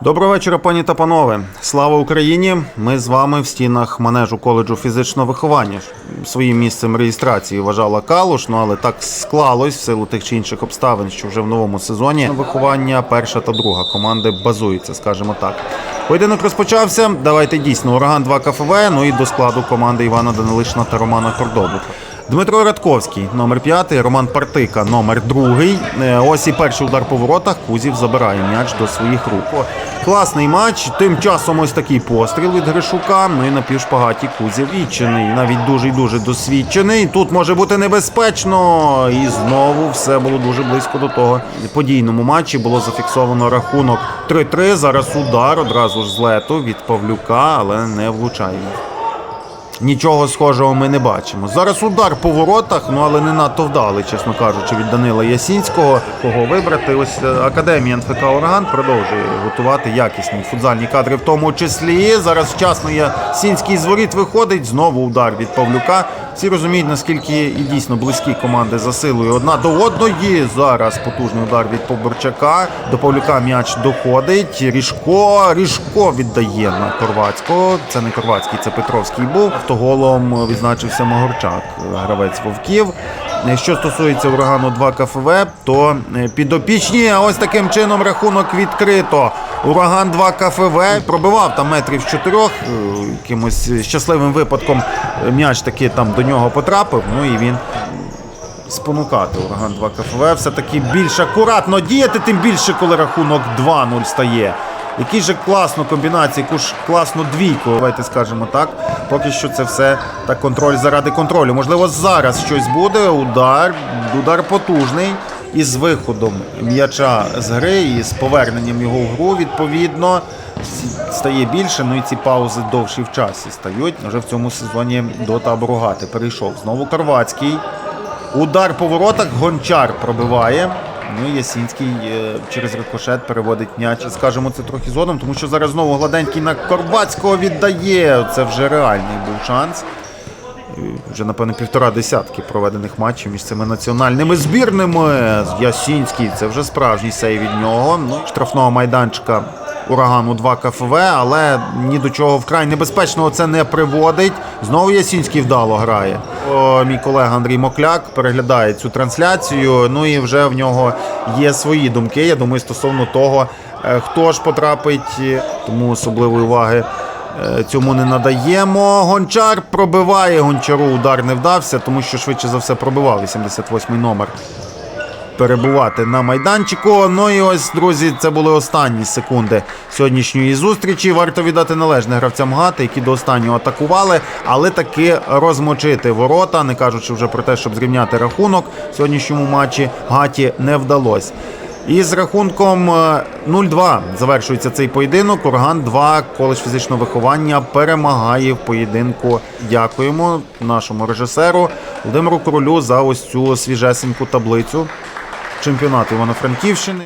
Доброго вечора, пані та панове. Слава Україні! Ми з вами в стінах манежу коледжу фізичного виховання. Своїм місцем реєстрації вважала Калуш, ну але так склалось в силу тих чи інших обставин, що вже в новому сезоні виховання перша та друга команди базуються, скажімо так. Поєдинок розпочався. Давайте дійсно ураган 2 КФВ. Ну і до складу команди Івана Данилишина та Романа Кордобука. Дмитро Радковський, номер 5, Роман Партика, номер 2. Ось і перший удар по воротах. Кузів забирає м'яч до своїх рук. Класний матч. Тим часом ось такий постріл від Гришука. Ну і на півшпагаті Кузів відчений. Навіть дуже дуже досвідчений. Тут може бути небезпечно. І знову все було дуже близько до того. Подійному матчі було зафіксовано рахунок 3-3. Зараз удар одразу ж з лету від Павлюка, але не влучає. Нічого схожого ми не бачимо. Зараз удар по воротах, ну але не надто вдалий, чесно кажучи, від Данила Ясінського. Кого вибрати? Ось е, академія НФК Ураган продовжує готувати якісні футзальні кадри, в тому числі. Зараз вчасно Ясінський з воріт виходить. Знову удар від Павлюка. Всі розуміють, наскільки і дійсно близькі команди за силою одна до одної. Зараз потужний удар від Поборчака. До Павлюка м'яч доходить. Ріжко, Ріжко віддає на Корвацького. Це не Корвацький, це Петровський був. Автоголом відзначився Могорчак, гравець Вовків. Що стосується урагану 2 КФВ, то е, підопічні. А ось таким чином рахунок відкрито. Ураган 2 КФВ пробивав там метрів з чотирьох. е, Якимось щасливим випадком м'яч таки там до нього потрапив. Ну і він спонукати ураган 2 КФВ. Все-таки більш акуратно діяти, тим більше, коли рахунок 2-0 стає. Які ж класну комбінацію, яку ж класну двійку, давайте скажемо так. Поки що це все так контроль заради контролю. Можливо, зараз щось буде. Удар, удар потужний. І з виходом м'яча з гри, і з поверненням його в гру, відповідно, стає більше. Ну і ці паузи довші в часі стають. Вже в цьому сезоні до табору Гати перейшов. Знову Карвацький. Удар по воротах, гончар пробиває. Ну і Ясінський е, через рикошет переводить м'яч. Скажемо це трохи згодом, тому що зараз знову гладенький на Корбацького віддає. Це вже реальний був шанс. Вже, напевно, півтора десятки проведених матчів між цими національними збірними. Ясінський це вже справжній сей від нього. Ну, штрафного майданчика урагану 2 КФВ, але ні до чого вкрай небезпечного це не приводить. Знову Ясінський вдало грає. О, мій колега Андрій Мокляк переглядає цю трансляцію. Ну і вже в нього є свої думки. Я думаю, стосовно того, е, хто ж потрапить, тому особливої уваги. Е, Цьому не надаємо. Гончар пробиває. Гончару удар не вдався, тому що швидше за все пробивав 88-й номер. Перебувати на майданчику. Ну і ось, друзі, це були останні секунди сьогоднішньої зустрічі. Варто віддати належне гравцям гати, які до останнього атакували, але таки розмочити ворота, не кажучи вже про те, щоб зрівняти рахунок в сьогоднішньому матчі гаті не вдалося. І з рахунком е, 0-2 завершується цей поєдинок. Курган 2 коледж фізичного виховання перемагає в поєдинку. Дякуємо нашому режисеру Володимиру Королю за ось цю свіжесеньку таблицю чемпіонату Івано-Франківщини.